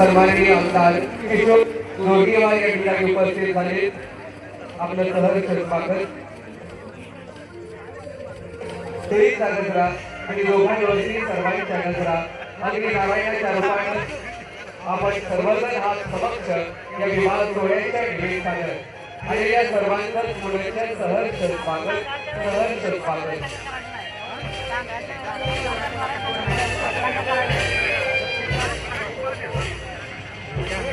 सन्माननीय आमदार किशोर जोडगेवार या ठिकाणी उपस्थित झाले. आपलं सहर्ष स्वागत तरी चालत आणि दोघांनी वरती सर्वांच्या नजरा आणि नारायणाच्या रूपानं आपण सर्वजण हा समक्ष या विवाह सोहळ्याच्या निमित्तानं आणि या सर्वांचं पुण्याच्या सहर्ष स्वागत सहर्ष स्वागत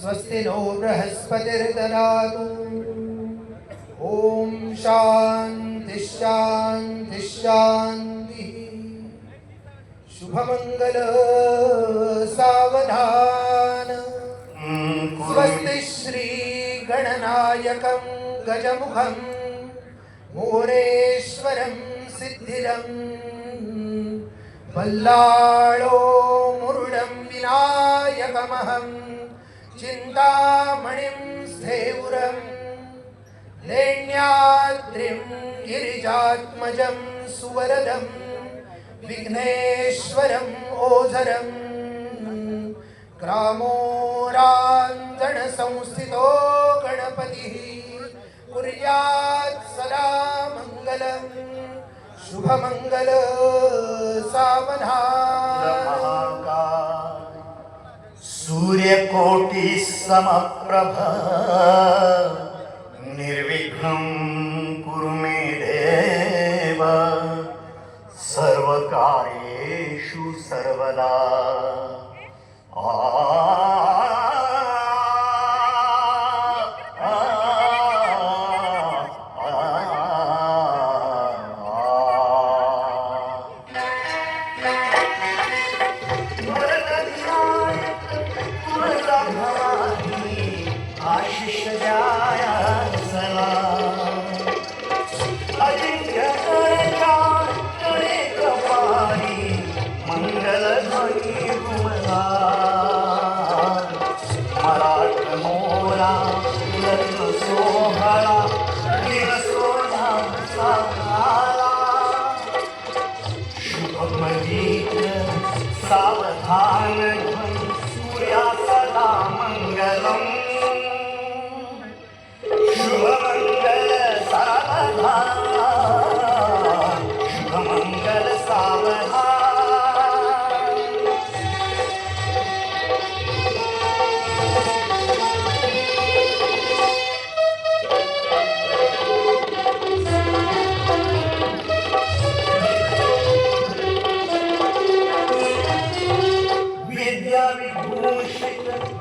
स्वस्ति नो बृहस्पतिर्ददातु। ॐ शान्ति शान्ति शान्तिः। शुभमङ्गल सावधान। स्वस्ति श्रीगणनायकं गजमुखं, मोरेश्वरं सिद्धिरम् बल्लाळो मुरुडं विनायकमहं चिन्तामणिं स्थेवुरं लेण्याद्रिं गिरिजात्मजं सुवरदं विघ्नेश्वरम् ओझरं ग्रामोराञ्जनसंस्थितो गणपतिः कुर्यात् सदा मङ्गलम् शुभमङ्गल सावधान। सूर्यकोटि समप्रभा निर्विघ्नं कुरु मे देव। सर्वदा। आ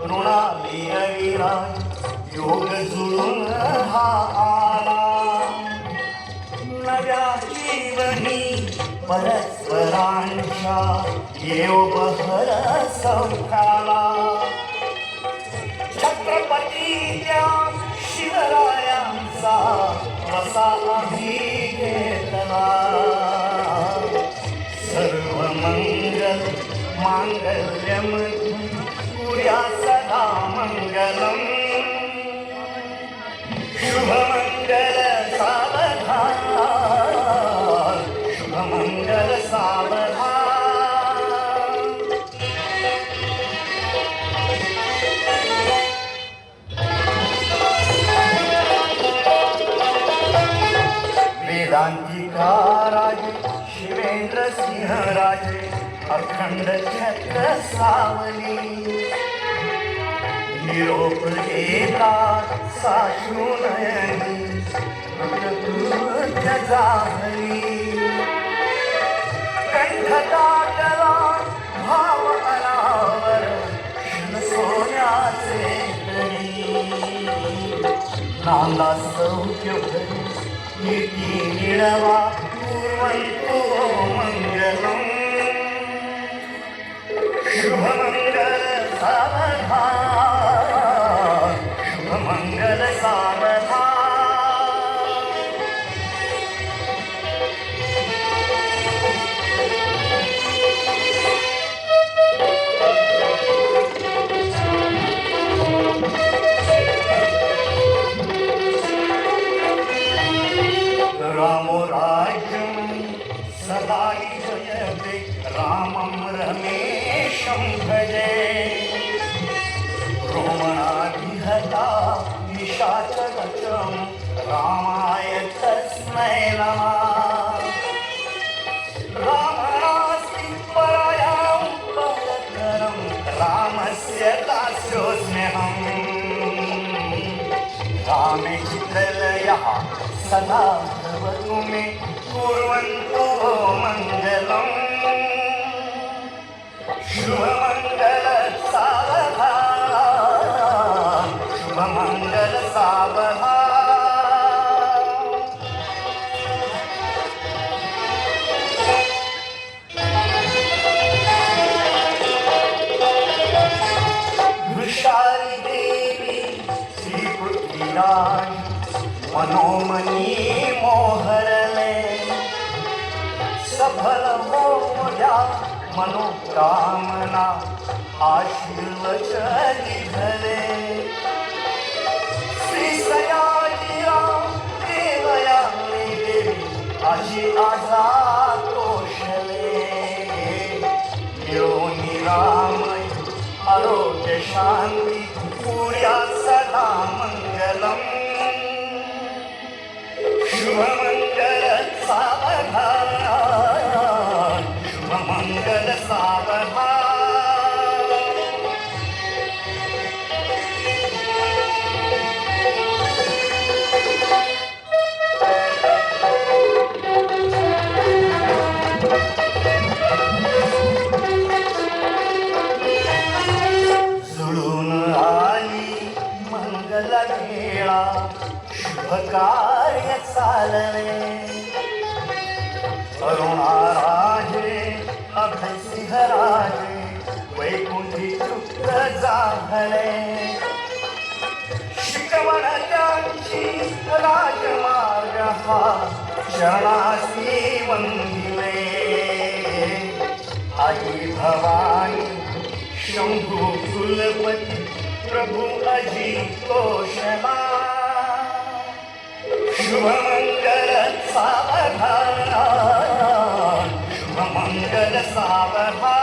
ऋणाली रविराज योग जुळून हा मी परस्परांच्या येव बहर सौखाला. छत्रपती त्या शिवरायांचा वसा आम्ही घेतला. सर्व मंगल मांगल्यम पुऱ्या सदा मंगलम. सिंहराजे अखंड छत्र सावली। निरोप देता साशू नयनी कृतकृत्य कंठ दाटला भाव अनावर सोन्याचे नांदा सौख्य भरी कीर्ती मिळवा வைகோ மங்களம் रामाय तस्मै नमः रामणास्ति परायां परतरं रामस्य दास्योऽस्म्यहम् रामे चित्रलयः सदा भवतु मे कुर्वन्तु मङ्गलम् शुभमङ्गल सावधान जाय मनोमनी मोहर में सफल हो या मनोकामना आशीर्वचन भले श्री सयाजिया देवया मेरे यो निरामय, आरोग्य शांति पूर्या चालले अरुणा राजे अभय सिंह राजे वैकुंठी तृप्त जाहले शिकवण त्यांची राजमार्ग हा शरणासी वंदिले। आई भवानी शंभू कुलपती प्रभू अजी घोषणा മമംഗല സാവധാന മമംഗല സാവധാന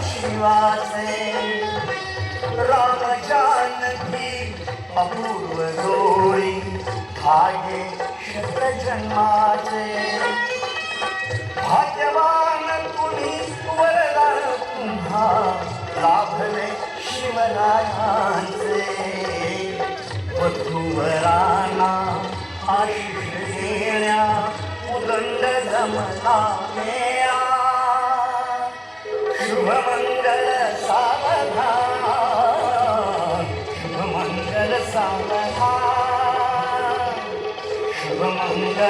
जीवा शिवाचे राम जानकी अपूर्व जोडी भाग्ये शत जन्माचे भाग्यवान कुणी वरदान तुम्हा लाभले शिवरायांचे वधूवरांना आशिष देण्या, उदंड जमला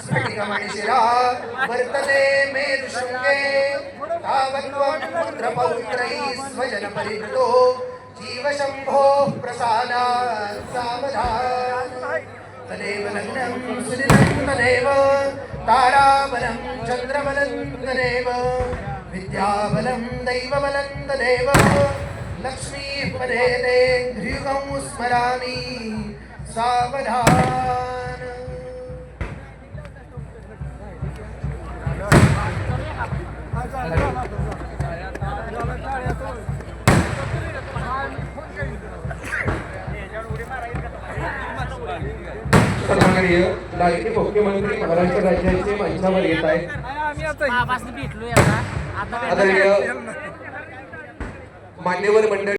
स्फटिकमणिशिरा वर्तते मेरुशृङ्गे तावत्त्वं पुत्रपौत्रैः स्वजनपरिवृतो जीवशम्भोः प्रसादात् सावधान तदेव लग्नं सुदिनं तदेव ताराबलं चन्द्रबलं तदेव विद्याबलं दैवबलं ते ध्रुयुगं स्मरामि। सावधान। मुख्यमंत्री महाराष्ट्र राज्याचे मंचावर येत आहेत. मान्यवर मंडळी